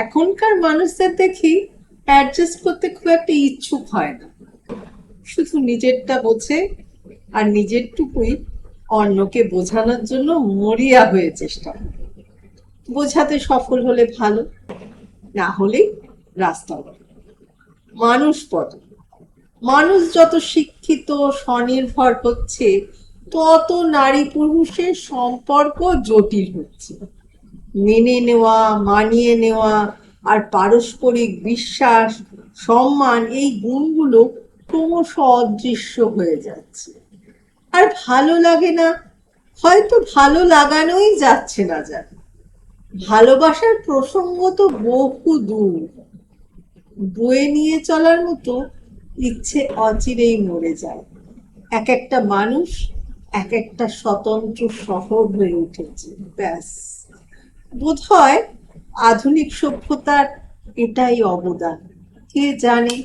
এখনকার মানুষদের দেখি অ্যাডজাস্ট করতে খুব একটা ইচ্ছুক হয় না। শুধু নিজেরটা বোঝে আর নিজেরটুকুই অন্যকে বোঝানোর জন্য মরিয়া হয়ে চেষ্টা বোঝাতে সফল হলে ভালো, না হলে রাস্তা। মানুষ পদ মানুষ যত শিক্ষিত, স্বনির্ভর হচ্ছে, তত নারী পুরুষের সম্পর্ক জটিল হচ্ছে। মেনে নেওয়া, মানিয়ে নেওয়া আর পারস্পরিক বিশ্বাস, সম্মান এই গুণগুলো ক্রমশ অদৃশ্য হয়ে যাচ্ছে। আর ভালো লাগে না, হয়তো ভালো লাগানোই যাচ্ছে না যার ভালোবাসার প্রসঙ্গ তো বহু দূর। বয়ে নিয়ে চলার মতো ইচ্ছে অচিরেই মরে যায়। এক একটা মানুষ এক একটা স্বতন্ত্র শহর হয়ে উঠেছে, ব্যাস। বোধহয় আধুনিক সভ্যতার এটাই অবদান। কে জানে